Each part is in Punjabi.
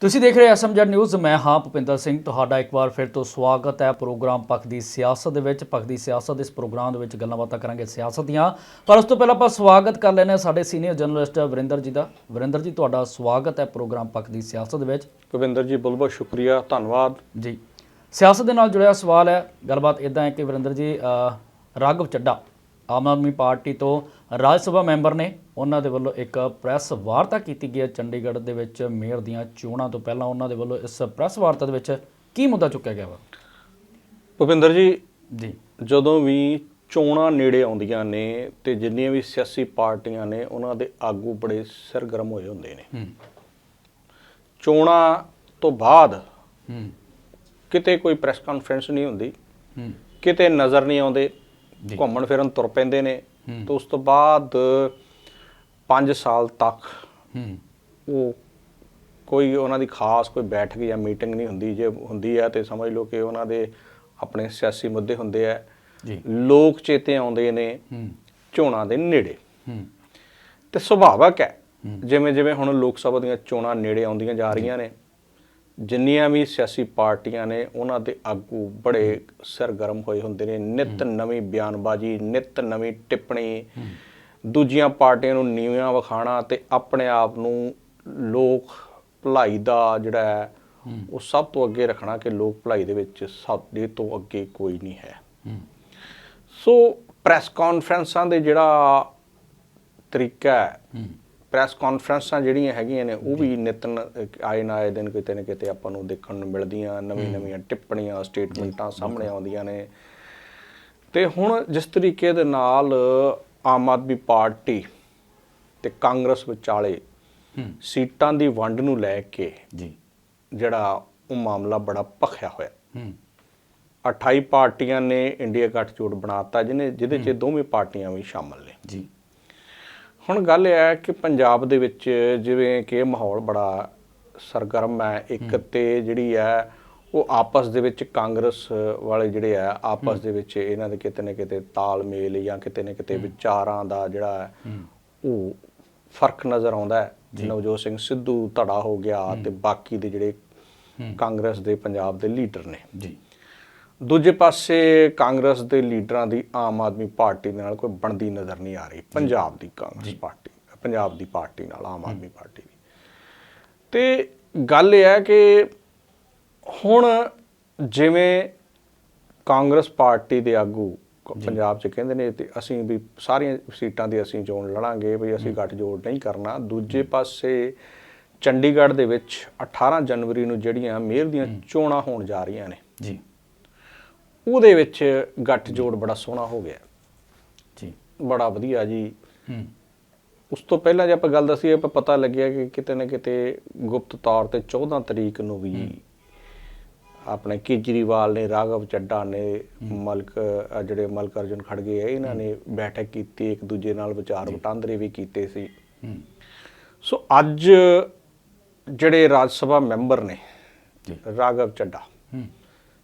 ਤੁਸੀਂ ਦੇਖ ਰਹੇ ਐਸਐਮਜੈਡ ਨਿਊਜ਼ ਮੈਂ ਹਾਂ ਭੁਪਿੰਦਰ ਸਿੰਘ ਤੁਹਾਡਾ ਇੱਕ ਵਾਰ ਫਿਰ ਤੋਂ ਸਵਾਗਤ ਹੈ ਪ੍ਰੋਗਰਾਮ ਪੱਖ ਦੀ ਸਿਆਸਤ ਦੇ ਵਿੱਚ ਪੱਖ ਦੀ ਸਿਆਸਤ ਇਸ ਪ੍ਰੋਗਰਾਮ ਦੇ ਵਿੱਚ ਗੱਲਾਂ ਬਾਤਾਂ ਕਰਾਂਗੇ ਸਿਆਸਤ ਦੀਆਂ। ਪਰ ਉਸ ਤੋਂ ਪਹਿਲਾਂ ਆਪਾਂ ਸਵਾਗਤ ਕਰ ਹਾਂ ਸਾਡੇ ਸੀਨੀਅਰ ਜਰਨਲਿਸਟ ਵਰਿੰਦਰ ਜੀ ਦਾ। ਵਰਿੰਦਰ ਜੀ ਤੁਹਾਡਾ ਸਵਾਗਤ ਹੈ ਪ੍ਰੋਗਰਾਮ ਪੱਖ ਦੀ ਸਿਆਸਤ ਦੇ ਵਿੱਚ। ਭਵਿੰਦਰ ਜੀ ਬਹੁਤ ਬਹੁਤ ਸ਼ੁਕਰੀਆ ਧੰਨਵਾਦ। ਜੀ। ਸਿਆਸਤ ਦੇ ਨਾਲ ਜੁੜਿਆ ਸਵਾਲ ਹੈ ਗੱਲਬਾਤ ਇਦਾਂ ਹੈ ਕਿ ਵਰਿੰਦਰ ਜੀ ਰਾਘਵ ਚੱਡਾ ਆਮ ਆਦਮੀ ਪਾਰਟੀ ਤੋਂ ਰਾਜ ਸਭਾ ਮੈਂਬਰ ਨੇ ਉਹਨਾਂ ਦੇ ਵੱਲੋਂ ਇੱਕ ਪ੍ਰੈਸ ਵਾਰਤਾ ਕੀਤੀ ਗਈ ਹੈ। ਚੰਡੀਗੜ੍ਹ ਦੇ ਵਿੱਚ ਮੇਅਰ ਦੀਆਂ ਚੋਣਾਂ ਤੋਂ ਪਹਿਲਾਂ ਉਹਨਾਂ ਦੇ ਵੱਲੋਂ ਇਸ ਪ੍ਰੈਸ ਵਾਰਤਾ ਦੇ ਵਿੱਚ ਕੀ ਮੁੱਦਾ ਚੁੱਕਿਆ ਗਿਆ ਵਾ? ਭੁਪਿੰਦਰ ਜੀ ਜੀ। ਜਦੋਂ ਵੀ ਚੋਣਾਂ ਨੇੜੇ ਆਉਂਦੀਆਂ ਨੇ ਤੇ ਜਿੰਨੀਆਂ ਵੀ ਸਿਆਸੀ ਪਾਰਟੀਆਂ ਨੇ ਉਹਨਾਂ ਦੇ ਆਗੂ ਬੜੇ ਸਰਗਰਮ ਹੋਏ ਹੁੰਦੇ ਨੇ। ਚੋਣਾਂ ਤੋਂ ਬਾਅਦ ਹੂੰ। ਕਿਤੇ ਕੋਈ ਪ੍ਰੈਸ ਕਾਨਫਰੰਸ ਨਹੀਂ ਹੁੰਦੀ। ਹੂੰ। ਕਿਤੇ ਨਜ਼ਰ ਨਹੀਂ ਆਉਂਦੇ। ਘੁੰਮਣ ਫਿਰਨ ਤੁਰ ਪੈਂਦੇ ਨੇ। ਤੇ ਉਸ ਤੋਂ ਬਾਅਦ 5 ਸਾਲ ਤੱਕ ਉਹ ਕੋਈ ਉਹਨਾਂ ਦੀ ਖਾਸ ਕੋਈ ਬੈਠਕ ਜਾਂ ਮੀਟਿੰਗ ਨਹੀਂ ਹੁੰਦੀ ਜੇ ਹੁੰਦੀ ਹੈ ਤੇ ਸਮਝ ਲਓ ਕਿ ਉਹਨਾਂ ਦੇ ਆਪਣੇ ਸਿਆਸੀ ਮੁੱਦੇ ਹੁੰਦੇ ਆ। ਜੀ। ਲੋਕ ਚੇਤੇ ਆਉਂਦੇ ਨੇ ਚੋਣਾਂ ਦੇ ਨੇੜੇ। ਤੇ ਸੁਭਾਵਕ ਹੂੰ। ਜਿਵੇਂ ਜਿਵੇਂ ਹੁਣ ਲੋਕ ਸਭਾ ਦੀਆਂ ਚੋਣਾਂ ਨੇੜੇ ਆਉਂਦੀਆਂ ਜਾ ਰਹੀਆਂ ਨੇ ਜਿੰਨੀਆਂ ਵੀ ਸਿਆਸੀ ਪਾਰਟੀਆਂ ਨੇ ਉਹਨਾਂ ਦੇ ਆਗੂ ਬੜੇ ਸਰਗਰਮ ਹੋਏ ਹੁੰਦੇ ਨੇ ਨਿਤ ਨਵੀਂ ਬਿਆਨਬਾਜ਼ੀ ਨਿਤ ਨਵੀਂ ਟਿੱਪਣੀ ਦੂਜੀਆਂ ਪਾਰਟੀਆਂ ਨੂੰ ਨੀਵੀਆਂ ਵਿਖਾਣਾ ਤੇ ਆਪਣੇ ਆਪ ਨੂੰ ਲੋਕ ਭਲਾਈ ਦਾ ਜਿਹੜਾ ਹੈ ਉਹ ਸਭ ਤੋਂ ਅੱਗੇ ਰੱਖਣਾ ਕਿ ਲੋਕ ਭਲਾਈ ਦੇ ਵਿੱਚ ਸਾਡੇ ਤੋਂ ਅੱਗੇ ਕੋਈ ਨਹੀਂ ਹੈ। ਸੋ ਪ੍ਰੈਸ ਕਾਨਫਰੰਸਾਂ ਦੇ ਜਿਹੜਾ ਤਰੀਕਾ ਹੂੰ। ਪ੍ਰੈਸ ਕਾਨਫਰੰਸਾਂ ਜਿਹੜੀਆਂ ਹੈਗੀਆਂ ਨੇ ਉਹ ਵੀ ਨਿਤਨ ਆਏ ਨਾ ਆਏ ਦਿਨ ਕਿਤੇ ਨਾ ਕਿਤੇ ਆਪਾਂ ਨੂੰ ਦੇਖਣ ਨੂੰ ਮਿਲਦੀਆਂ ਨਵੀਂ ਨਵੀਆਂ ਟਿੱਪਣੀਆਂ ਸਟੇਟਮੈਂਟਾਂ ਸਾਹਮਣੇ ਆਉਂਦੀਆਂ ਨੇ। ਤੇ ਹੁਣ ਜਿਸ ਤਰੀਕੇ ਦੇ ਨਾਲ ਆਮ ਆਦਮੀ ਪਾਰਟੀ ਤੇ ਕਾਂਗਰਸ ਵਿਚਾਲੇ ਸੀਟਾਂ ਦੀ ਵੰਡ ਨੂੰ ਲੈ ਕੇ ਜੀ। ਜਿਹੜਾ ਉਹ ਮਾਮਲਾ ਬੜਾ ਭਖਿਆ ਹੋਇਆ। ਹੂੰ। 28 ਪਾਰਟੀਆਂ ਨੇ ਇੰਡੀਆ ਗੱਠਜੋੜ ਬਣਾਤਾ ਜਿਹਨੇ ਜਿਹਦੇ 'ਚ ਦੋਵੇਂ ਪਾਰਟੀਆਂ ਵੀ ਸ਼ਾਮਲ ਨੇ। ਜੀ। ਹੁਣ ਗੱਲ ਇਹ ਹੈ ਕਿ ਪੰਜਾਬ ਦੇ ਵਿੱਚ ਜਿਵੇਂ ਕਿ ਮਾਹੌਲ ਬੜਾ ਸਰਗਰਮ ਹੈ ਇੱਕ ਤੇ ਜਿਹੜੀ ਹੈ ਉਹ ਆਪਸ ਦੇ ਵਿੱਚ ਕਾਂਗਰਸ ਵਾਲੇ ਜਿਹੜੇ ਆ ਆਪਸ ਦੇ ਵਿੱਚ ਇਹਨਾਂ ਦੇ ਕਿਤੇ ਨਾ ਕਿਤੇ ਤਾਲਮੇਲ ਜਾਂ ਕਿਤੇ ਨਾ ਕਿਤੇ ਵਿਚਾਰਾਂ ਦਾ ਜਿਹੜਾ ਉਹ ਫ਼ਰਕ ਨਜ਼ਰ ਆਉਂਦਾ ਹੈ। ਨਵਜੋਤ ਸਿੰਘ ਸਿੱਧੂ ਧੜਾ ਹੋ ਗਿਆ ਤੇ ਬਾਕੀ ਦੇ ਜਿਹੜੇ ਕਾਂਗਰਸ ਦੇ ਪੰਜਾਬ ਦੇ ਲੀਡਰ ਨੇ। ਜੀ। ਦੂਜੇ ਪਾਸੇ ਕਾਂਗਰਸ ਦੇ ਲੀਡਰਾਂ ਦੀ ਆਮ ਆਦਮੀ ਪਾਰਟੀ ਦੇ ਨਾਲ ਕੋਈ ਬਣਦੀ ਨਜ਼ਰ ਨਹੀਂ ਆ ਰਹੀ ਪੰਜਾਬ ਦੀ ਕਾਂਗਰਸ ਪਾਰਟੀ ਪੰਜਾਬ ਦੀ ਪਾਰਟੀ ਨਾਲ ਆਮ ਆਦਮੀ ਪਾਰਟੀ ਦੀ। ਤੇ ਗੱਲ ਇਹ ਹੈ ਕਿ ਹੁਣ ਜਿਵੇਂ ਕਾਂਗਰਸ ਪਾਰਟੀ ਦੇ ਆਗੂ ਪੰਜਾਬ 'ਚ ਕਹਿੰਦੇ ਨੇ ਤੇ ਅਸੀਂ ਵੀ ਸਾਰੀਆਂ ਸੀਟਾਂ ਦੀ ਅਸੀਂ ਚੋਣ ਲੜਾਂਗੇ ਵੀ ਅਸੀਂ ਗੱਠਜੋੜ ਨਹੀਂ ਕਰਨਾ। ਦੂਜੇ ਪਾਸੇ ਚੰਡੀਗੜ੍ਹ ਦੇ ਵਿੱਚ 18 ਜਨਵਰੀ ਨੂੰ ਜਿਹੜੀਆਂ ਮੇਅਰ ਦੀਆਂ ਚੋਣਾਂ ਹੋਣ ਜਾ ਰਹੀਆਂ ਨੇ ਜੀ। ਉਹਦੇ ਵਿੱਚ ਗੱਠਜੋੜ ਬੜਾ ਸੋਹਣਾ ਹੋ ਗਿਆ। ਜੀ। ਬੜਾ ਵਧੀਆ ਜੀ। ਹੂੰ। ਉਸ ਤੋਂ ਪਹਿਲਾਂ ਜੇ ਆਪਾਂ ਗੱਲ ਦਸੀਏ ਆਪਾਂ ਪਤਾ ਲੱਗਿਆ ਕਿ ਕਿਤੇ ਨਾ ਕਿਤੇ ਗੁਪਤ ਤੌਰ ਤੇ 14 ਤਰੀਕ ਨੂੰ ਵੀ ਆਪਣੇ ਕੇਜਰੀਵਾਲ ਨੇ ਰਾਘਵ ਚੱਡਾ ਨੇ ਮਲਕ ਜਿਹੜੇ ਮਲਕ ਅਰਜੁਨ ਖੜਗੇ ਆ ਇਹਨਾਂ ਨੇ ਬੈਠਕ ਕੀਤੀ ਇੱਕ ਦੂਜੇ ਨਾਲ ਵਿਚਾਰ ਵਟਾਂਦਰੇ ਵੀ ਕੀਤੇ ਸੀ। ਸੋ ਅੱਜ ਜਿਹੜੇ ਰਾਜ ਸਭਾ ਮੈਂਬਰ ਨੇ ਜੀ। ਰਾਘਵ ਚੱਡਾ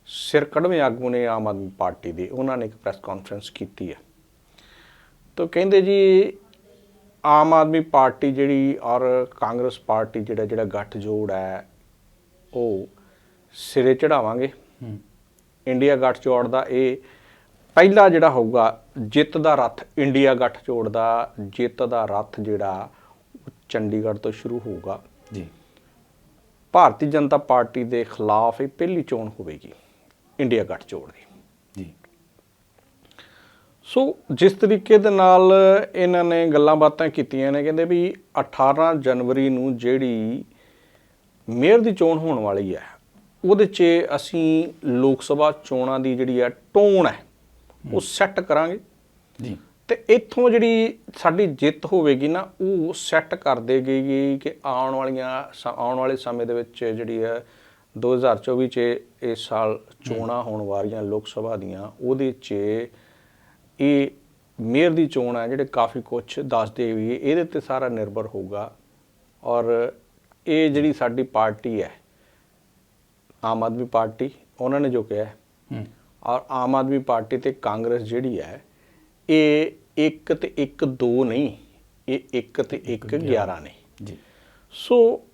ਸਿਰ ਕੜਵੇਂ ਆਗੂ ਨੇ ਆਮ ਆਦਮੀ ਪਾਰਟੀ ਦੇ ਉਹਨਾਂ ਨੇ ਇੱਕ ਪ੍ਰੈਸ ਕਾਨਫਰੰਸ ਕੀਤੀ ਹੈ। ਤਾਂ ਕਹਿੰਦੇ ਜੀ ਆਮ ਆਦਮੀ ਪਾਰਟੀ ਜਿਹੜੀ ਔਰ ਕਾਂਗਰਸ ਪਾਰਟੀ ਜਿਹੜਾ ਜਿਹੜਾ ਗੱਠਜੋੜ ਹੈ ਉਹ ਸਿਰੇ ਚੜਾਵਾਂਗੇ। ਹੂੰ। ਇੰਡੀਆ ਗੱਠਜੋੜ ਦਾ ਇਹ ਪਹਿਲਾ ਜਿਹੜਾ ਹੋਊਗਾ ਜਿੱਤ ਦਾ ਰੱਥ ਇੰਡੀਆ ਗੱਠਜੋੜ ਦਾ ਜਿੱਤ ਦਾ ਰੱਥ ਜਿਹੜਾ ਚੰਡੀਗੜ੍ਹ ਤੋਂ ਸ਼ੁਰੂ ਹੋਊਗਾ। ਜੀ। ਭਾਰਤੀ ਜਨਤਾ ਪਾਰਟੀ ਦੇ ਖਿਲਾਫ ਇਹ ਪਹਿਲੀ ਚੋਣ ਹੋਵੇਗੀ। ਇੰਡੀਆ ਗੱਠਜੋੜ ਦੀ ਜੀ। ਸੋ ਜਿਸ ਤਰੀਕੇ ਦੇ ਨਾਲ ਇਹਨਾਂ ਨੇ ਗੱਲਾਂ ਬਾਤਾਂ ਕੀਤੀਆਂ ਨੇ ਕਹਿੰਦੇ ਵੀ 18 ਜਨਵਰੀ ਨੂੰ ਜਿਹੜੀ ਮੇਅਰ ਦੀ ਚੋਣ ਹੋਣ ਵਾਲੀ ਹੈ ਉਹਦੇ 'ਚ ਅਸੀਂ ਲੋਕ ਸਭਾ ਚੋਣਾਂ ਦੀ ਜਿਹੜੀ ਹੈ ਟੋਨ ਹੈ ਉਹ ਸੈੱਟ ਕਰਾਂਗੇ। ਜੀ। ਤੇ ਇੱਥੋਂ ਜਿਹੜੀ ਸਾਡੀ ਜਿੱਤ ਹੋਵੇਗੀ ਨਾ ਉਹ ਸੈੱਟ ਕਰ ਦੇਗੀ ਕਿ ਆਉਣ ਵਾਲੀਆਂ ਆਉਣ ਵਾਲੇ ਸਮੇਂ ਦੇ ਵਿੱਚ ਜਿਹੜੀ ਹੈ 2024 ਚ ਇਸ ਸਾਲ ਚੋਣਾਂ ਹੋਣ ਵਾਲੀਆਂ ਲੋਕ ਸਭਾ ਦੀਆਂ ਉਹਦੇ 'ਚ ਇਹ ਮੇਅਰ ਦੀ ਚੋਣ ਹੈ ਜਿਹੜੇ ਕਾਫੀ ਕੁਝ ਦੱਸਦੇ ਵੀ ਇਹਦੇ ਤੇ ਸਾਰਾ ਨਿਰਭਰ ਹੋਊਗਾ। ਔਰ ਇਹ ਜਿਹੜੀ ਸਾਡੀ ਪਾਰਟੀ ਹੈ ਆਮ ਆਦਮੀ ਪਾਰਟੀ ਉਹਨਾਂ ਨੇ ਜੋ ਕਿਹਾ ਔਰ ਆਮ ਆਦਮੀ ਪਾਰਟੀ ਤੇ ਕਾਂਗਰਸ ਜਿਹੜੀ ਹੈ ਇਹ ਇੱਕ ਤੇ ਇੱਕ ਦੋ ਨਹੀਂ ਇਹ ਇੱਕ ਤੇ ਇੱਕ 11 ਨੇ। ਜੀ। ਸੋ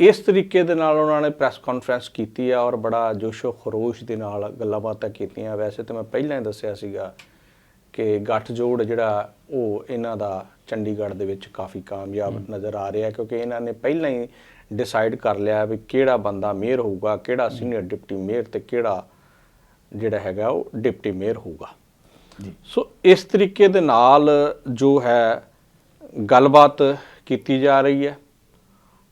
ਇਸ ਤਰੀਕੇ ਦੇ ਨਾਲ ਉਹਨਾਂ ਨੇ ਪ੍ਰੈਸ ਕਾਨਫਰੰਸ ਕੀਤੀ ਹੈ ਔਰ ਬੜਾ ਜੋਸ਼ੋ ਖਰੋਸ਼ ਦੇ ਨਾਲ ਗੱਲਾਂ ਬਾਤਾਂ ਕੀਤੀਆਂ। ਵੈਸੇ ਤਾਂ ਮੈਂ ਪਹਿਲਾਂ ਹੀ ਦੱਸਿਆ ਸੀਗਾ ਕਿ ਗੱਠਜੋੜ ਜਿਹੜਾ ਉਹ ਇਹਨਾਂ ਦਾ ਚੰਡੀਗੜ੍ਹ ਦੇ ਵਿੱਚ ਕਾਫੀ ਕਾਮਯਾਬ ਨਜ਼ਰ ਆ ਰਿਹਾ ਕਿਉਂਕਿ ਇਹਨਾਂ ਨੇ ਪਹਿਲਾਂ ਹੀ ਡਿਸਾਈਡ ਕਰ ਲਿਆ ਵੀ ਕਿਹੜਾ ਬੰਦਾ ਮੇਅਰ ਹੋਊਗਾ ਕਿਹੜਾ ਸੀਨੀਅਰ ਡਿਪਟੀ ਮੇਅਰ ਤੇ ਕਿਹੜਾ ਜਿਹੜਾ ਹੈਗਾ ਉਹ ਡਿਪਟੀ ਮੇਅਰ ਹੋਊਗਾ। ਜੀ। ਸੋ ਇਸ ਤਰੀਕੇ ਦੇ ਨਾਲ ਜੋ ਹੈ ਗੱਲਬਾਤ ਕੀਤੀ ਜਾ ਰਹੀ ਹੈ।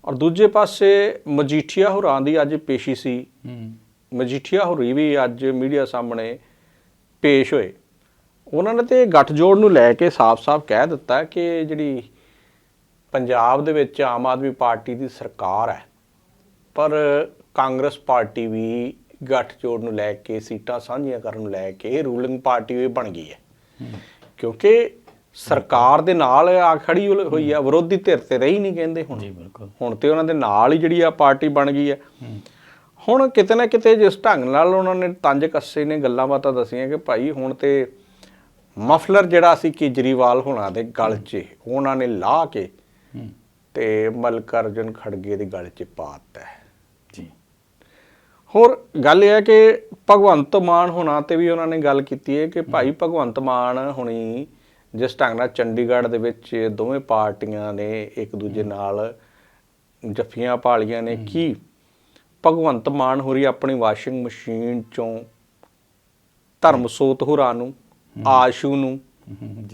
ਔਰ ਦੂਜੇ ਪਾਸੇ ਮਜੀਠੀਆ ਹੋਰਾਂ ਦੀ ਅੱਜ ਪੇਸ਼ੀ ਸੀ। ਮਜੀਠੀਆ ਹੋਰੀ ਵੀ ਅੱਜ ਮੀਡੀਆ ਸਾਹਮਣੇ ਪੇਸ਼ ਹੋਏ। ਉਹਨਾਂ ਨੇ ਤੇ ਗੱਠਜੋੜ ਨੂੰ ਲੈ ਕੇ ਸਾਫ਼-ਸਾਫ਼ ਕਹਿ ਦਿੱਤਾ ਕਿ ਜਿਹੜੀ ਪੰਜਾਬ ਦੇ ਵਿੱਚ ਆਮ ਆਦਮੀ ਪਾਰਟੀ ਦੀ ਸਰਕਾਰ ਹੈ ਪਰ ਕਾਂਗਰਸ ਪਾਰਟੀ ਵੀ ਗੱਠਜੋੜ ਨੂੰ ਲੈ ਕੇ ਸੀਟਾਂ ਸਾਂਝੀਆਂ ਕਰਨ ਨੂੰ ਲੈ ਕੇ ਰੂਲਿੰਗ ਪਾਰਟੀ ਵੀ ਬਣ ਗਈ ਹੈ। ਕਿਉਂਕਿ ਸਰਕਾਰ ਦੇ ਨਾਲ ਆ ਖੜੀ ਹੋਈ- ਆ ਵਿਰੋਧੀ ਧਿਰ ਤੇ ਰਹੀ ਨਹੀਂ ਕਹਿੰਦੇ ਹੁਣ। ਜੀ ਬਿਲਕੁਲ। ਹੁਣ ਤੇ ਉਹਨਾਂ ਦੇ ਨਾਲ ਹੀ ਜਿਹੜੀ ਆ ਪਾਰਟੀ ਬਣ ਗਈ ਹੂੰ। ਹੁਣ ਕਿਤੇ ਨਾ ਕਿਤੇ ਜਿਸ ਢੰਗ ਨਾਲ ਉਹਨਾਂ ਨੇ ਤੰਜ ਕੱਸੇ ਨੇ ਗੱਲਾਂ ਬਾਤਾਂ ਦਸੀਆਂ ਕਿ ਭਾਈ ਹੁਣ ਤੇ ਮਫਲਰ ਜਿਹੜਾ ਸੀ ਕੇਜਰੀਵਾਲ ਹੋਣਾ ਦੇ ਗਲ 'ਚ ਉਹਨਾਂ ਨੇ ਲਾ ਕੇ ਤੇ ਮਲਕਰਜਨ ਖੜਗੇ ਦੇ ਗਲ 'ਚ ਪਾ ਦਿੱਤਾ ਹੈ। ਜੀ। ਹੋਰ ਗੱਲ ਇਹ ਹੈ ਕਿ ਭਗਵੰਤ ਮਾਨ ਹੋਣਾ ਤੇ ਵੀ ਉਹਨਾਂ ਨੇ ਗੱਲ ਕੀਤੀ ਹੈ ਕਿ ਭਾਈ ਭਗਵੰਤ ਮਾਨ ਹੁਣੀ ਜਿਸ ਢੰਗ ਨਾਲ ਚੰਡੀਗੜ੍ਹ ਦੇ ਵਿੱਚ ਦੋਵੇਂ ਪਾਰਟੀਆਂ ਨੇ ਇੱਕ ਦੂਜੇ ਨਾਲ ਜੱਫੀਆਂ ਪਾਲੀਆਂ ਨੇ ਕੀ ਭਗਵੰਤ ਮਾਨ ਹੋਰੀ ਆਪਣੀ ਵਾਸ਼ਿੰਗ ਮਸ਼ੀਨ ਚੋਂ ਧਰਮਸੋਤ ਹੋਰਾਂ ਨੂੰ ਆਸ਼ੂ ਨੂੰ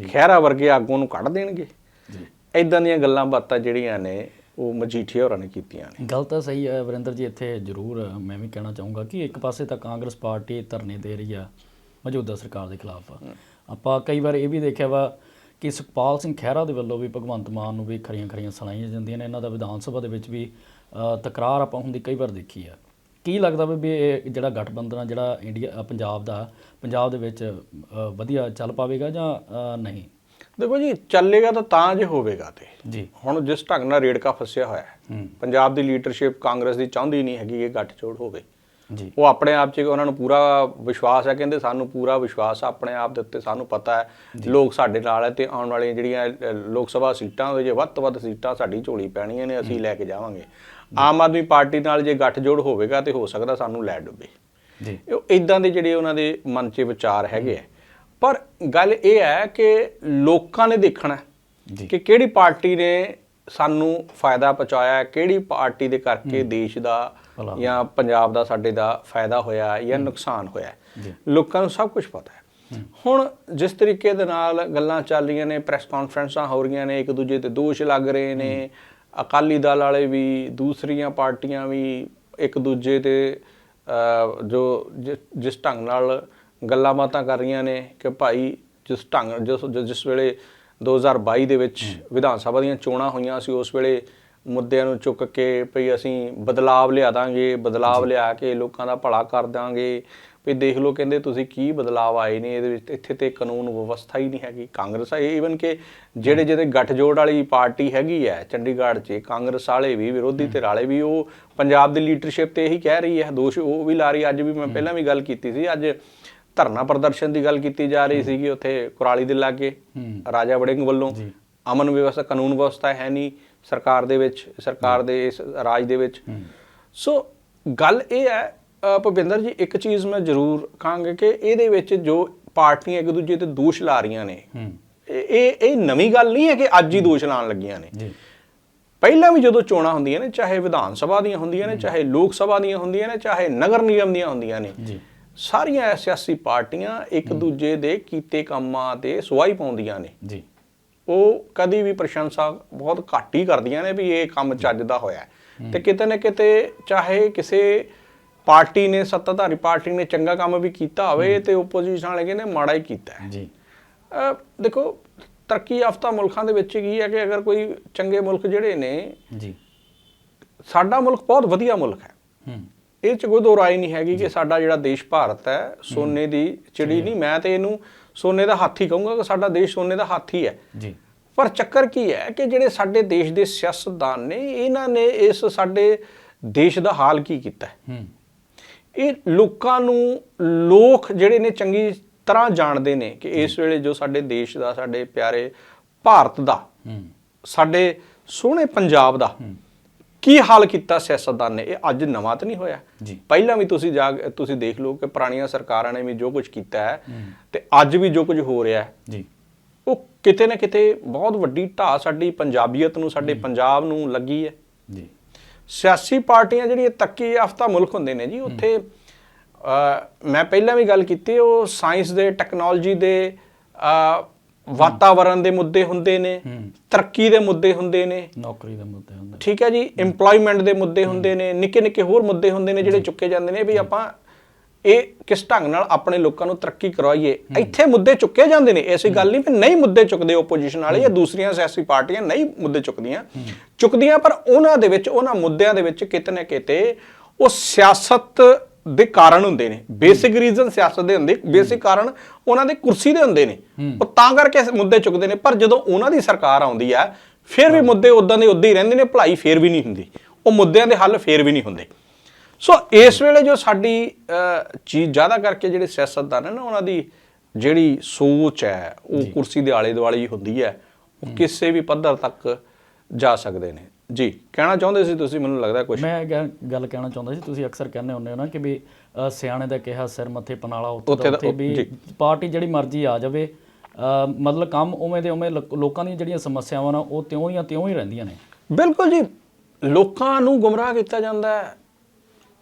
ਖਹਿਰਾ ਵਰਗੇ ਆਗੂਆਂ ਨੂੰ ਕੱਢ ਦੇਣਗੇ? ਜੀ। ਇਦਾਂ ਦੀਆਂ ਗੱਲਾਂ ਬਾਤਾਂ ਜਿਹੜੀਆਂ ਨੇ ਉਹ ਮਜੀਠੀਆ ਹੋਰਾਂ ਨੇ ਕੀਤੀਆਂ ਨੇ। ਗੱਲ ਤਾਂ ਸਹੀ ਹੈ ਵਰਿੰਦਰ ਜੀ ਇੱਥੇ ਜ਼ਰੂਰ ਮੈਂ ਵੀ ਕਹਿਣਾ ਚਾਹੂੰਗਾ ਕਿ ਇੱਕ ਪਾਸੇ ਤਾਂ ਕਾਂਗਰਸ ਪਾਰਟੀ ਧਰਨੇ ਦੇ ਰਹੀ ਆ ਮੌਜੂਦਾ ਸਰਕਾਰ ਦੇ ਖਿਲਾਫ। ਆਪਾਂ ਕਈ ਵਾਰ ਇਹ ਵੀ ਦੇਖਿਆ ਵਾ ਕਿ ਸੁਖਪਾਲ ਸਿੰਘ ਖਹਿਰਾ ਦੇ ਵੱਲੋਂ ਵੀ ਭਗਵੰਤ ਮਾਨ ਨੂੰ ਵੀ ਖਰੀਆਂ ਖਰੀਆਂ ਸੁਣਾਈਆਂ ਜਾਂਦੀਆਂ ਨੇ। ਇਹਨਾਂ ਦਾ ਵਿਧਾਨ ਸਭਾ ਦੇ ਵਿੱਚ ਵੀ ਤਕਰਾਰ ਆਪਾਂ ਹੁੰਦੀ ਕਈ ਵਾਰ ਦੇਖੀ ਆ। ਕੀ ਲੱਗਦਾ ਵੀ ਇਹ ਜਿਹੜਾ ਗਠਬੰਧਨ ਆ ਜਿਹੜਾ ਇੰਡੀਆ ਪੰਜਾਬ ਦਾ ਪੰਜਾਬ ਦੇ ਵਿੱਚ ਵਧੀਆ ਚੱਲ ਪਾਵੇਗਾ ਜਾਂ ਨਹੀਂ? ਦੇਖੋ ਜੀ ਚੱਲੇਗਾ ਤਾਂ ਤਾਂ ਜੇ ਹੋਵੇਗਾ ਤੇ। ਜੀ। ਹੁਣ ਜਿਸ ਢੰਗ ਨਾਲ ਰੇੜਕਾ ਫਸਿਆ ਹੋਇਆ ਹੈ ਪੰਜਾਬ ਦੀ ਲੀਡਰਸ਼ਿਪ ਕਾਂਗਰਸ ਦੀ ਚਾਹੁੰਦੀ ਨਹੀਂ ਹੈਗੀ ਕਿ ਗੱਠਜੋੜ ਹੋਵੇ। ਉਹ ਆਪਣੇ ਆਪ 'ਚ ਉਹਨਾਂ ਨੂੰ ਪੂਰਾ ਵਿਸ਼ਵਾਸ ਹੈ ਕਹਿੰਦੇ ਸਾਨੂੰ ਪੂਰਾ ਵਿਸ਼ਵਾਸ ਆਪਣੇ ਆਪ ਦੇ ਉੱਤੇ ਸਾਨੂੰ ਪਤਾ ਹੈ। ਲੋਕ ਸਾਡੇ ਨਾਲ ਹੈ ਤੇ ਆਉਣ ਵਾਲੀਆਂ ਜਿਹੜੀਆਂ ਲੋਕ ਸਭਾ ਸੀਟਾਂ ਹੋਏ ਜੇ ਵੱਧ ਤੋਂ ਵੱਧ ਸੀਟਾਂ ਸਾਡੀ ਝੋਲੀ ਪੈਣੀਆਂ ਨੇ ਅਸੀਂ ਲੈ ਕੇ ਜਾਵਾਂਗੇ। ਆਮ ਆਦਮੀ ਪਾਰਟੀ ਨਾਲ ਜੇ ਗੱਠਜੋੜ ਹੋਵੇਗਾ ਤੇ ਹੋ ਸਕਦਾ ਸਾਨੂੰ ਲੈ ਡੁੱਬੇ। ਜੀ। ਉਹ ਇਦਾਂ ਦੇ ਜਿਹੜੇ ਉਹਨਾਂ ਦੇ ਮਨ 'ਚ ਵਿਚਾਰ ਹੈਗੇ ਆ। ਪਰ ਗੱਲ ਇਹ ਹੈ ਕਿ ਲੋਕਾਂ ਨੇ ਦੇਖਣਾ ਕਿ ਕਿਹੜੀ ਪਾਰਟੀ ਨੇ ਸਾਨੂੰ ਫਾਇਦਾ ਪਹੁੰਚਾਇਆ ਕਿਹੜੀ ਪਾਰਟੀ ਦੇ ਕਰਕੇ ਦੇਸ਼ ਦਾ। ਜਾਂ ਪੰਜਾਬ ਦਾ ਸਾਡੇ ਦਾ ਫਾਇਦਾ ਹੋਇਆ ਜਾਂ ਨੁਕਸਾਨ ਹੋਇਆ। ਲੋਕਾਂ ਨੂੰ ਸਭ ਕੁਝ ਪਤਾ ਹੈ। ਹੁਣ ਜਿਸ ਤਰੀਕੇ ਦੇ ਨਾਲ ਗੱਲਾਂ ਚੱਲ ਰਹੀਆਂ ਨੇ ਪ੍ਰੈਸ ਕਾਨਫਰੰਸਾਂ ਹੋ ਰਹੀਆਂ ਨੇ ਇੱਕ ਦੂਜੇ ਤੇ ਦੋਸ਼ ਲੱਗ ਰਹੇ ਨੇ ਅਕਾਲੀ ਦਲ ਵਾਲੇ ਵੀ ਦੂਸਰੀਆਂ ਪਾਰਟੀਆਂ ਵੀ ਇੱਕ ਦੂਜੇ ਤੇ ਜੋ ਜਿਸ ਢੰਗ ਨਾਲ ਗੱਲਾਂ ਬਾਤਾਂ ਕਰ ਰਹੀਆਂ ਨੇ ਕਿ ਭਾਈ ਜਿਸ ਢੰਗ ਜਿਸ ਵੇਲੇ 2022 ਦੇ ਵਿੱਚ ਵਿਧਾਨ ਸਭਾ ਦੀਆਂ ਚੋਣਾਂ ਹੋਈਆਂ ਸੀ ਉਸ ਵੇਲੇ ਮੁੱਦਿਆਂ ਨੂੰ ਚੁੱਕ ਕੇ ਭਈ ਅਸੀਂ ਬਦਲਾਵ ਲਿਆ ਦਾਂਗੇ ਬਦਲਾਵ ਲਿਆ ਕੇ ਲੋਕਾਂ ਦਾ ਭਲਾ ਕਰ ਦਾਂਗੇ ਵੀ ਦੇਖ ਲਓ ਕਹਿੰਦੇ ਤੁਸੀਂ ਕੀ ਬਦਲਾਵ ਆਏ ਨੇ ਇਹਦੇ ਵਿੱਚ ਇੱਥੇ ਤੇ ਕਾਨੂੰਨ ਵਿਵਸਥਾ ਹੀ ਨਹੀਂ ਹੈਗੀ। ਕਾਂਗਰਸ ਈਵਨ ਕਿ ਜਿਹੜੇ ਜਿਹੜੇ ਗੱਠਜੋੜ ਵਾਲੀ ਪਾਰਟੀ ਹੈਗੀ ਹੈ ਚੰਡੀਗੜ੍ਹ 'ਚ ਕਾਂਗਰਸ ਵਾਲੇ ਵੀ ਵਿਰੋਧੀ ਧਿਰ ਵਾਲੇ ਵੀ ਉਹ ਪੰਜਾਬ ਦੀ ਲੀਡਰਸ਼ਿਪ ਤੇ ਇਹੀ ਕਹਿ ਰਹੀ ਹੈ ਦੋਸ਼ ਉਹ ਵੀ ਲਾ ਰਹੀ। ਅੱਜ ਵੀ ਮੈਂ ਪਹਿਲਾਂ ਵੀ ਗੱਲ ਕੀਤੀ ਸੀ ਅੱਜ ਧਰਨਾ ਪ੍ਰਦਰਸ਼ਨ ਦੀ ਗੱਲ ਕੀਤੀ ਜਾ ਰਹੀ ਸੀਗੀ ਉੱਥੇ ਕੁਰਾਲੀ ਦੇ ਲਾਗੇ ਰਾਜਾ ਵੜਿੰਗ ਵੱਲੋਂ। ਅਮਨ ਵਿਵਸਥਾ ਕਾਨੂੰਨ ਵਿਵਸਥਾ ਹੈ ਨਹੀਂ ਸਰਕਾਰ ਦੇ ਵਿੱਚ ਸਰਕਾਰ ਦੇ ਇਸ ਰਾਜ ਦੇ ਵਿੱਚ। ਸੋ ਗੱਲ ਇਹ ਹੈ ਭੁਪਿੰਦਰ ਜੀ ਇੱਕ ਚੀਜ਼ ਮੈਂ ਜ਼ਰੂਰ ਕਹਾਂਗਾ ਕਿ ਇਹਦੇ ਵਿੱਚ ਜੋ ਪਾਰਟੀਆਂ ਇੱਕ ਦੂਜੇ ਤੇ ਦੋਸ਼ ਲਾ ਰਹੀਆਂ ਨੇ ਇਹ ਇਹ ਨਵੀਂ ਗੱਲ ਨਹੀਂ ਹੈ ਕਿ ਅੱਜ ਹੀ ਦੋਸ਼ ਲਾਉਣ ਲੱਗੀਆਂ ਨੇ। ਜੀ। ਪਹਿਲਾਂ ਵੀ ਜਦੋਂ ਚੋਣਾਂ ਹੁੰਦੀਆਂ ਨੇ ਚਾਹੇ ਵਿਧਾਨ ਸਭਾ ਦੀਆਂ ਹੁੰਦੀਆਂ ਨੇ ਚਾਹੇ ਲੋਕ ਸਭਾ ਦੀਆਂ ਹੁੰਦੀਆਂ ਨੇ ਚਾਹੇ ਨਗਰ ਨਿਗਮ ਦੀਆਂ ਹੁੰਦੀਆਂ ਨੇ ਸਾਰੀਆਂ ਸਿਆਸੀ ਪਾਰਟੀਆਂ ਇੱਕ ਦੂਜੇ ਦੇ ਕੀਤੇ ਕੰਮਾਂ ਤੇ ਸੁਆਈ ਪਾਉਂਦੀਆਂ ਨੇ। ਜੀ। ਉਹ ਕਦੀ ਵੀ ਪ੍ਰਸ਼ੰਸਾ ਬਹੁਤ ਘੱਟ ਹੀ ਕਰਦੀਆਂ ਨੇ ਵੀ ਇਹ ਕੰਮ ਚੱਜ ਦਾ ਹੋਇਆ। ਤੇ ਕਿਤੇ ਨਾ ਕਿਤੇ ਚਾਹੇ ਕਿਸੇ ਪਾਰਟੀ ਨੇ ਸੱਤਾਧਾਰੀ ਪਾਰਟੀ ਨੇ ਚੰਗਾ ਕੰਮ ਵੀ ਕੀਤਾ ਹੋਵੇ ਤੇ ਓਪੋਜੀਸ਼ਨ ਵਾਲੇ ਕਹਿੰਦੇ ਮਾੜਾ ਹੀ ਕੀਤਾ ਹੈ। ਜੀ। ਦੇਖੋ ਤਰੱਕੀ ਯਾਫਤਾ ਮੁਲਕਾਂ ਦੇ ਵਿੱਚ ਕੀ ਹੈ ਕਿ ਅਗਰ ਕੋਈ ਚੰਗੇ ਮੁਲਕ ਜਿਹੜੇ ਨੇ ਜੀ। ਸਾਡਾ ਮੁਲਕ ਬਹੁਤ ਵਧੀਆ ਮੁਲਕ ਹੈ। ਹੂੰ। ਇਹ ਚ ਕੋਈ ਦੋ ਰਾਏ ਨਹੀਂ ਹੈਗੀ ਕਿ ਸਾਡਾ ਜਿਹੜਾ ਦੇਸ਼ ਭਾਰਤ ਹੈ ਸੋਨੇ ਦੀ ਚਿੜੀ ਨਹੀਂ ਮੈਂ ਤੇ ਇਹਨੂੰ ਸੋਨੇ ਦਾ ਹਾਥੀ ਕਹੂੰਗਾ ਕਿ ਸਾਡਾ ਦੇਸ਼ ਸੋਨੇ ਦਾ ਹਾਥੀ ਹੈ। ਜੀ। ਪਰ ਚੱਕਰ ਕੀ ਹੈ ਕਿ ਜਿਹੜੇ ਸਾਡੇ ਦੇਸ਼ ਦੇ ਸਿਆਸਤਦਾਨ ਨੇ ਇਹਨਾਂ ਨੇ ਇਸ ਸਾਡੇ ਦੇਸ਼ ਦਾ ਹਾਲ ਕੀ ਕੀਤਾ ਹੈ? ਇਹ ਲੋਕਾਂ ਨੂੰ ਲੋਕ ਜਿਹੜੇ ਨੇ ਚੰਗੀ ਤਰ੍ਹਾਂ ਜਾਣਦੇ ਨੇ ਕਿ ਇਸ ਵੇਲੇ ਜੋ ਸਾਡੇ ਦੇਸ਼ ਦਾ ਸਾਡੇ ਪਿਆਰੇ ਭਾਰਤ ਦਾ ਸਾਡੇ ਸੋਹਣੇ ਪੰਜਾਬ ਦਾ ਕੀ ਹਾਲ ਕੀਤਾ ਸਿਆਸਤਦਾਨ ਨੇ? ਇਹ ਅੱਜ ਨਵਾਂ ਤਾਂ ਨਹੀਂ ਹੋਇਆ। ਜੀ। ਪਹਿਲਾਂ ਵੀ ਤੁਸੀਂ ਜਾ ਤੁਸੀਂ ਦੇਖ ਲਓ ਕਿ ਪੁਰਾਣੀਆਂ ਸਰਕਾਰਾਂ ਨੇ ਵੀ ਜੋ ਕੁਝ ਕੀਤਾ ਹੈ ਤੇ ਅੱਜ ਵੀ ਜੋ ਕੁਝ ਹੋ ਰਿਹਾ ਹੈ। ਜੀ। ਉਹ ਕਿਤੇ ਨਾ ਕਿਤੇ ਬਹੁਤ ਵੱਡੀ ਢਾਹ ਸਾਡੀ ਪੰਜਾਬੀਅਤ ਨੂੰ ਸਾਡੇ ਪੰਜਾਬ ਨੂੰ ਲੱਗੀ ਹੈ। ਜੀ। ਸਿਆਸੀ ਪਾਰਟੀਆਂ ਜਿਹੜੀਆਂ ਤੱਕੀ ਯਾਫਤਾ ਮੁਲਕ ਹੁੰਦੇ ਨੇ ਜੀ ਉੱਥੇ ਮੈਂ ਪਹਿਲਾਂ ਵੀ ਗੱਲ ਕੀਤੀ ਉਹ ਸਾਇੰਸ ਦੇ ਟੈਕਨੋਲੋਜੀ ਦੇ ਵਾਤਾਵਰਣ ਦੇ ਮੁੱਦੇ ਹੁੰਦੇ ਨੇ ਤਰੱਕੀ ਦੇ ਮੁੱਦੇ ਹੁੰਦੇ ਨੇ। ਨੌਕਰੀ ਦੇ ਮੁੱਦੇ ਹੁੰਦੇ ਠੀਕ ਹੈ ਜੀ EMPLOYMENT ਦੇ ਮੁੱਦੇ ਹੁੰਦੇ ਨੇ ਨਿੱਕੇ ਨਿੱਕੇ ਹੋਰ ਮੁੱਦੇ ਹੁੰਦੇ ਨੇ ਜਿਹੜੇ ਚੁੱਕੇ ਜਾਂਦੇ ਨੇ ਵੀ ਆਪਾਂ ਇਹ ਕਿਸ ਢੰਗ ਨਾਲ ਆਪਣੇ ਲੋਕਾਂ ਨੂੰ ਤਰੱਕੀ ਕਰਵਾਈਏ। ਇੱਥੇ ਮੁੱਦੇ ਚੁੱਕੇ ਜਾਂਦੇ ਨੇ ਐਸੀ ਗੱਲ ਨਹੀਂ ਵੀ ਨਹੀਂ ਮੁੱਦੇ ਚੁੱਕਦੇ ਆਪੋਜੀਸ਼ਨ ਵਾਲੇ ਜਾਂ ਦੂਸਰੀਆਂ ਸਿਆਸੀ ਪਾਰਟੀਆਂ ਨਹੀਂ ਮੁੱਦੇ ਚੁੱਕਦੀਆਂ। ਚੁੱਕਦੀਆਂ ਪਰ ਉਹਨਾਂ ਦੇ ਵਿੱਚ ਉਹਨਾਂ ਮੁੱਦਿਆਂ ਦੇ ਵਿੱਚ ਕਿਤੇ ਨਾ ਕਿਤੇ ਉਹ ਸਿਆਸਤ ਦੇ ਕਾਰਨ ਹੁੰਦੇ ਨੇ। ਬੇਸਿਕ ਰੀਜ਼ਨ ਸਿਆਸਤ ਦੇ ਹੁੰਦੇ ਬੇਸਿਕ ਕਾਰਨ ਉਹਨਾਂ ਦੇ ਕੁਰਸੀ ਦੇ ਹੁੰਦੇ ਨੇ। ਉਹ ਤਾਂ ਕਰਕੇ ਮੁੱਦੇ ਚੁੱਕਦੇ ਨੇ ਪਰ ਜਦੋਂ ਉਹਨਾਂ ਦੀ ਸਰਕਾਰ ਆਉਂਦੀ ਹੈ ਫਿਰ ਵੀ ਮੁੱਦੇ ਉਦਾਂ ਦੇ ਉਦਾਂ ਹੀ ਰਹਿੰਦੇ ਨੇ ਭਲਾਈ ਫੇਰ ਵੀ ਨਹੀਂ ਹੁੰਦੀ। ਉਹ ਮੁੱਦਿਆਂ ਦੇ ਹੱਲ ਫੇਰ ਵੀ ਨਹੀਂ ਹੁੰਦੇ। ਸੋ ਇਸ ਵੇਲੇ ਜੋ ਸਾਡੀ ਚੀਜ਼ ਜ਼ਿਆਦਾ ਕਰਕੇ ਜਿਹੜੇ ਸਿਆਸਤਦਾਨ ਨੇ ਨਾ ਉਹਨਾਂ ਦੀ ਜਿਹੜੀ ਸੋਚ ਹੈ ਉਹ ਕੁਰਸੀ ਦੇ ਆਲੇ ਦੁਆਲੇ ਹੀ ਹੁੰਦੀ ਹੈ ਉਹ ਕਿਸੇ ਵੀ ਪੱਧਰ ਤੱਕ ਜਾ ਸਕਦੇ ਨੇ। ਜੀ ਕਹਿਣਾ ਚਾਹੁੰਦੇ ਸੀ ਤੁਸੀਂ? ਮੈਨੂੰ ਲੱਗਦਾ ਕੁਝ ਮੈਂ ਇਹ ਗੱਲ ਕਹਿਣਾ ਚਾਹੁੰਦਾ ਸੀ ਤੁਸੀਂ ਅਕਸਰ ਕਹਿੰਦੇ ਹੁੰਦੇ ਹੋ ਨਾ ਕਿ ਵੀ ਅ, ਸਿਆਣੇ ਦਾ ਕਿਹਾ ਸਿਰ ਮੱਥੇ ਪਨਾਲਾ ਉੱਥੇ ਉੱਥੇ ਦਾ ਦਾ- ਉੱਥੇ ਵੀ। ਪਾਰਟੀ ਜਿਹੜੀ ਮਰਜ਼ੀ ਆ ਜਾਵੇ ਅ, ਮਤਲਬ ਕੰਮ ਉਵੇਂ ਦੇ ਉਵੇਂ ਲੋਕ- ਲੋਕਾਂ ਦੀਆਂ ਜਿਹੜੀਆਂ ਸਮੱਸਿਆਵਾਂ ਨਾ ਉਹ ਤਿਉਂ ਦੀਆਂ ਤਿਉਂ ਹੀ ਰਹਿੰਦੀਆਂ ਨੇ। ਬਿਲਕੁਲ ਜੀ। ਲੋਕਾਂ ਨੂੰ ਗੁੰਮਰਾਹ ਕੀਤਾ ਜਾਂਦਾ ਹੈ।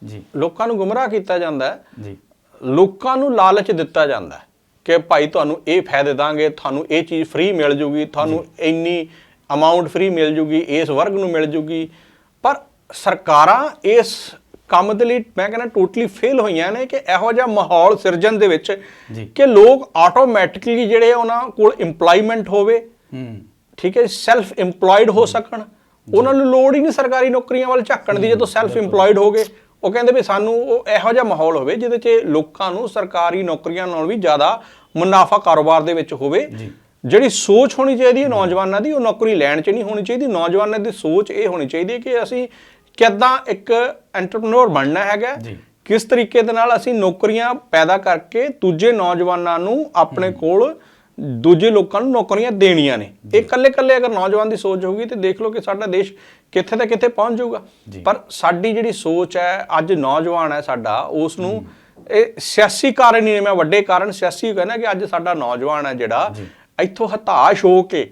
ਜੀ। ਲੋਕਾਂ ਨੂੰ ਗੁੰਮਰਾਹ ਕੀਤਾ ਜਾਂਦਾ ਹੈ। ਜੀ। ਲੋਕਾਂ ਨੂੰ ਲਾਲਚ ਦਿੱਤਾ ਜਾਂਦਾ ਹੈ ਕਿ ਭਾਈ ਤੁਹਾਨੂੰ ਇਹ ਫਾਇਦੇ ਦਾਂਗੇ ਤੁਹਾਨੂੰ ਇਹ ਚੀਜ਼ ਫ੍ਰੀ ਮਿਲ ਜੂਗੀ ਤੁਹਾਨੂੰ ਇੰਨੀ ਅਮਾਉਂਟ ਫ੍ਰੀ ਮਿਲ ਜੂਗੀ ਇਸ ਵਰਗ ਨੂੰ ਮਿਲ ਜੂਗੀ। ਪਰ ਸਰਕਾਰਾਂ ਇਸ ਕੰਮ ਦੇ ਲਈ ਮੈਂ ਕਹਿੰਦਾ ਟੋਟਲੀ ਫੇਲ ਹੋਈਆਂ ਨੇ ਕਿ ਇਹੋ ਜਿਹਾ ਮਾਹੌਲ ਸਿਰਜਣ ਦੇ ਵਿੱਚ। ਕਿ ਲੋਕ ਆਟੋਮੈਟਿਕਲੀ ਜਿਹੜੇ ਉਹਨਾਂ ਕੋਲ EMPLOYMENT ਹੋਵੇ ਠੀਕ ਹੈ ਸੈਲਫ EMPLOYED ਹੋ ਸਕਣ। ਉਹਨਾਂ ਨੂੰ ਲੋੜ ਹੀ ਨਹੀਂ ਸਰਕਾਰੀ ਨੌਕਰੀਆਂ ਵੱਲ ਝਾਕਣ ਦੀ ਜਦੋਂ ਸੈਲਫ EMPLOYED ਹੋ ਗਏ ਉਹ ਕਹਿੰਦੇ ਵੀ ਸਾਨੂੰ ਉਹ ਇਹੋ ਜਿਹਾ ਮਾਹੌਲ ਹੋਵੇ ਜਿਹਦੇ 'ਚ ਲੋਕਾਂ ਨੂੰ ਸਰਕਾਰੀ ਨੌਕਰੀਆਂ ਨਾਲ ਵੀ ਜ਼ਿਆਦਾ ਮੁਨਾਫਾ ਕਾਰੋਬਾਰ ਦੇ ਵਿੱਚ ਹੋਵੇ। ਜਿਹੜੀ ਸੋਚ ਹੋਣੀ ਚਾਹੀਦੀ ਹੈ ਨੌਜਵਾਨਾਂ ਦੀ ਉਹ ਨੌਕਰੀ ਲੈਣ 'ਚ ਨਹੀਂ ਹੋਣੀ ਚਾਹੀਦੀ। ਨੌਜਵਾਨਾਂ ਦੀ ਸੋਚ ਇਹ ਹੋਣੀ ਚਾਹੀਦੀ ਹੈ ਕਿ ਅਸੀਂ ਕਿੱਦਾਂ ਇੱਕ ਐਂਟਰਪ੍ਰੈਨਿਓਰ ਬਣਨਾ ਹੈਗਾ। ਕਿਸ ਤਰੀਕੇ ਦੇ ਨਾਲ ਅਸੀਂ ਨੌਕਰੀਆਂ ਪੈਦਾ ਕਰਕੇ ਦੂਜੇ ਨੌਜਵਾਨਾਂ ਨੂੰ ਆਪਣੇ ਕੋਲ ਦੂਜੇ ਲੋਕਾਂ ਨੂੰ ਨੌਕਰੀਆਂ ਦੇਣੀਆਂ ਨੇ। ਇਹ ਕੱਲੇ ਕੱਲੇ ਅਗਰ ਨੌਜਵਾਨ ਦੀ ਸੋਚ ਹੋਊਗੀ ਤੇ ਦੇਖ ਲਓ ਕਿ ਸਾਡਾ ਦੇਸ਼ ਕਿੱਥੇ ਤੇ ਕਿੱਥੇ ਪਹੁੰਚ ਜਾਊਗਾ। ਪਰ ਸਾਡੀ ਜਿਹੜੀ ਸੋਚ ਹੈ ਅੱਜ ਨੌਜਵਾਨ ਹੈ ਸਾਡਾ ਉਸ ਨੂੰ ਇਹ ਸਿਆਸੀ ਕਾਰਨ ਹੀ ਨੇ ਮੈਂ ਵੱਡੇ ਕਾਰਨ ਸਿਆਸੀ ਕਹਿੰਦਾ ਕਿ ਅੱਜ ਸਾਡਾ ਨੌਜਵਾਨ ਹੈ ਜਿਹੜਾ ਇੱਥੋਂ ਹਤਾਸ਼ ਹੋ ਕੇ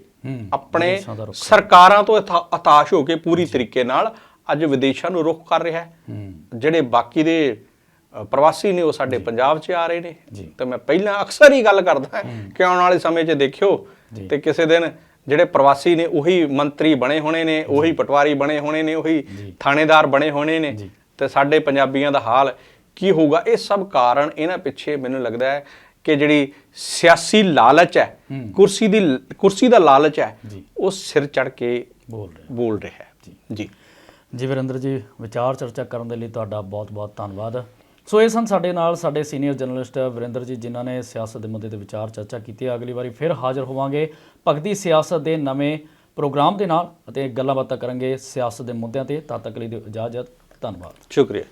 ਆਪਣੇ ਸਰਕਾਰਾਂ ਤੋਂ ਹਤਾ- ਹਤਾਸ਼ ਹੋ ਕੇ ਪੂਰੀ ਤਰੀਕੇ ਨਾਲ ਅੱਜ ਵਿਦੇਸ਼ਾਂ ਨੂੰ ਰੁਖ ਕਰ ਰਿਹਾ ਹੈ। ਜਿਹੜੇ ਬਾਕੀ ਦੇ ਪ੍ਰਵਾਸੀ ਨੇ ਉਹ ਸਾਡੇ ਪੰਜਾਬ 'ਚ ਆ ਰਹੇ ਨੇ। ਤੇ ਮੈਂ ਪਹਿਲਾਂ ਅਕਸਰ ਹੀ ਗੱਲ ਕਰਦਾ ਕਿ ਆਉਣ ਵਾਲੇ ਸਮੇਂ 'ਚ ਦੇਖਿਓ। ਤੇ ਕਿਸੇ ਦਿਨ ਜਿਹੜੇ ਪ੍ਰਵਾਸੀ ਨੇ ਉਹੀ ਮੰਤਰੀ ਬਣੇ ਹੋਣੇ ਨੇ ਉਹੀ ਪਟਵਾਰੀ ਬਣੇ ਹੋਣੇ ਨੇ ਉਹੀ ਥਾਣੇਦਾਰ ਬਣੇ ਹੋਣੇ ਨੇ। ਤੇ ਸਾਡੇ ਪੰਜਾਬੀਆਂ ਦਾ ਹਾਲ ਕੀ ਹੋਊਗਾ? ਇਹ ਸਭ ਕਾਰਨ ਇਹਨਾਂ ਪਿੱਛੇ ਮੈਨੂੰ ਲੱਗਦਾ ਹੈ ਕਿ ਜਿਹੜੀ ਸਿਆਸੀ ਲਾਲਚ ਹੈ ਕੁਰਸੀ ਦੀ ਕੁਰਸੀ ਦਾ ਲਾਲਚ ਹੈ। ਉਹ ਸਿਰ ਚੜ ਕੇ ਬੋਲ ਰਹੇ। ਬੋਲ ਰਿਹਾ ਹੈ। ਜੀ। ਜੀ। ਵਰਿੰਦਰ ਜੀ ਵਿਚਾਰ ਚਰਚਾ ਕਰਨ ਦੇ ਲਈ ਤੁਹਾਡਾ ਬਹੁਤ-ਬਹੁਤ ਧੰਨਵਾਦ। ਸੋ ਇਹ ਸਨ ਸਾਡੇ ਨਾਲ ਸਾਡੇ ਸੀਨੀਅਰ ਜਰਨਲਿਸਟ ਵਰਿੰਦਰ ਜੀ ਜਿਨ੍ਹਾਂ ਨੇ ਸਿਆਸਤ ਦੇ ਮੁੱਦੇ ਤੇ ਵਿਚਾਰ ਚਰਚਾ ਕੀਤੀ ਅਗਲੀ ਵਾਰੀ ਫਿਰ ਹਾਜ਼ਰ ਹੋਵਾਂਗੇ ਭਗਤੀ ਸਿਆਸਤ ਦੇ ਨਵੇਂ ਪ੍ਰੋਗਰਾਮ ਦੇ ਨਾਲ ਅਤੇ ਗੱਲਾਂ ਬਾਤਾਂ ਕਰਾਂਗੇ ਸਿਆਸਤ ਦੇ ਮੁੱਦਿਆਂ ਤੇ। ਤਦ ਤੱਕ ਲਈ ਦਿਓ ਇਜਾਜ਼ਤ। ਧੰਨਵਾਦ। ਸ਼ੁਕਰੀਆ।